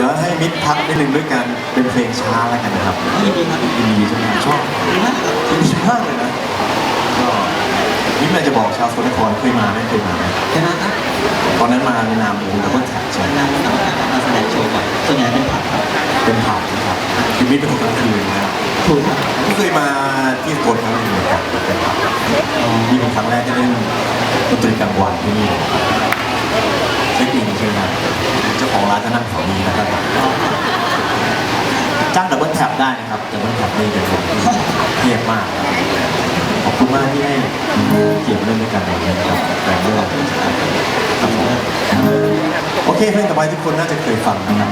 ดี๋ยวให้มิตรพักนิดนึงด้วยกันเป็นเพลงช้าแล้วกันนะครับยินดีครับยินดีใช่ไหมชอบดีมากครับยินดีมากเลยนะก็มิตรแมนจะบอกชาวสกลนครเคยมาไหมเคยมาไหมชนะครับตอนนั้นมาในนามวงดับเบิลแท็กใช่ไหมงานต่างๆมาแสดงโชว์ก่อนส่วนใหญ่เป็นผับครับเป็นผับนะครับคือมิตรเป็นคนกลางคืนนะครับถูกครับไม่เคยมาที่สกลครั้งหนึงเหมือนกันเป็นผับนี่เป็นครั้งแรกที่เล่นดนตรีกลางวันที่นี่ เช็คอินใช่ไหมเจ้าของร้านก็นั่งแถวนี้นะครับจ้างดับเบิลแท็บได้นะครับดับเบิลแท็บนี่เป็นวงที่เทียบมาก ขอบคุณมากที่ให้เกียรติเล่นด้วกันในวันนะครับแต่เรื่องครับผมโอเคเพลงต่อไปทุกคนน่าจะเคยฟังนะครับ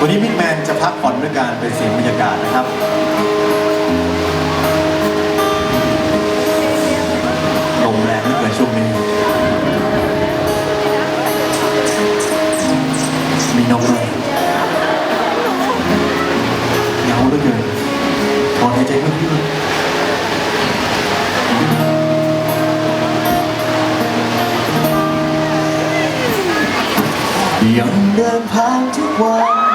วันนี้มิกแมนจะพักผ่อนด้วยการไปเสียงบรรยากาศนะครับ ยังเดินผ่านทุกวัน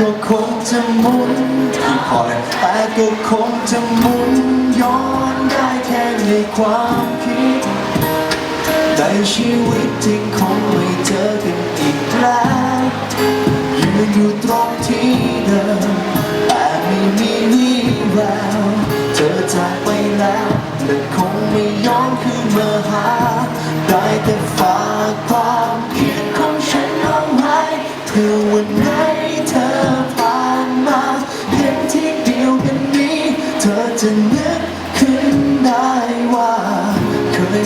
ก็คงจะหมุนพอเลยแต่ก็คงจะหมุนย้อนได้แค่ในความคิดแต่ชีวิตจริงคงไม่เจอกันอีกแล้วยืนอยู่ตรงที่เดิมแต่ไม่มีวี่แววเธอจากไปแล้วและคงไม่ย้อนคืนมาหา ได้แต่ฝากความคิดของฉันเอาไว้เพื่อวัน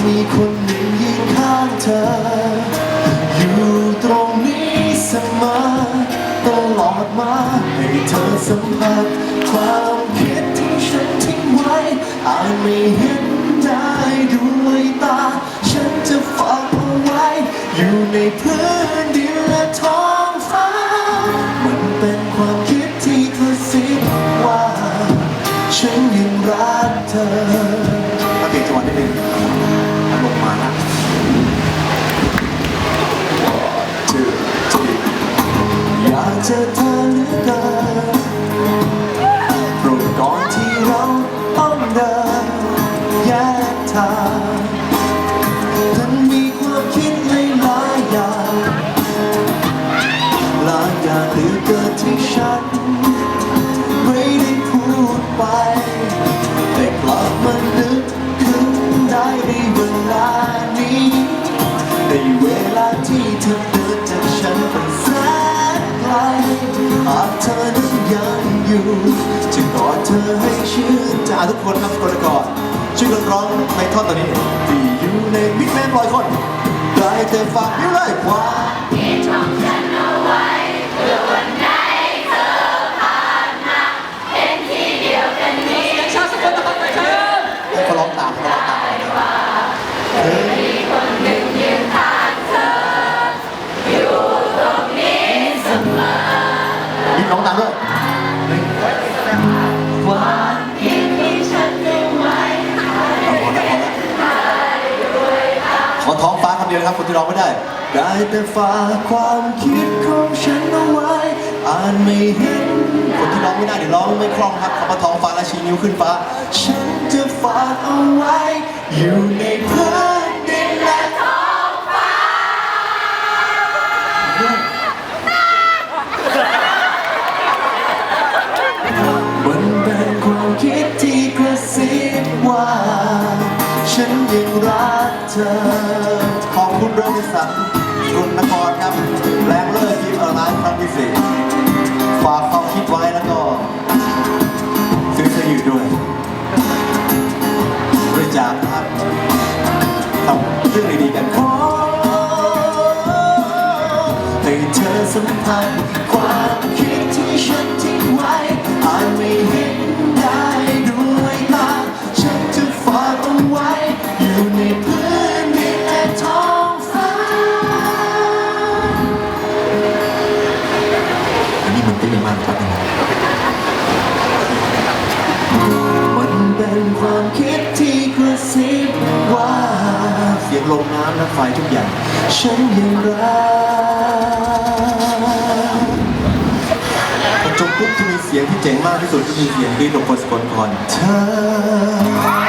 มีคนหนึ่งยืนข้างเธอ อยู่ตรงนี้เสมอตลอดมาให้เธอสัมผัสความคิดที่ฉันทิ้งไว้อาจไม่เห็นได้ด้วยตา ฉันจะฝากเอาไว้ อยู่ในพื้น เจอเธอเหลือเกินโปรดก่อนที่เราต้องเดินแยกทาง ชื่นใจอะทุกคนครับคนละก่อนช่วยกันร้องในท่อนตอนนี้ที่อยู่ในมิกแมนลอยคนได้แต่ฝากนิ้วเลยขวาชาติสกลนครไปครับให้เขาร้องตามเขาร้องตามก่อนนะเออมีร้องตามด้วยหนึ่งความ ขอท้องฟ้าคำเดียวนะครับคนที่ร้องไม่ได้ ได้แต่ฝากความคิดของฉันเอาไว้อ่านไม่เห็น คนที่ร้องไม่ได้เดี๋ยวร้องไม่คล่องครับคำว่าท้องฟ้าและชี้นิ้วขึ้นฟ้า ฉันจะฝากเอาไว้ อยู่ในพื้นดินและท้องฟ้ามันเป็นความคิดที่กระซิบว่า ฉันยังรักเธอ รื่องที่สัตว์กรุนนครครับ แรงเลิศทีมออนไลน์ครับพี่สิฝากความคิดไว้แล้วก็ ซื้อเสื้อยู่ด้วยบริจาคครับทำเรื่องดีๆกันขอให้เธอสัมผัส และไฟทุกอย่าง ฉันยังรักจบปุ๊บที่มีเสียงที่เจ๋งมากที่สุดก็คือเสียงดีดของคนสก่อนเธอ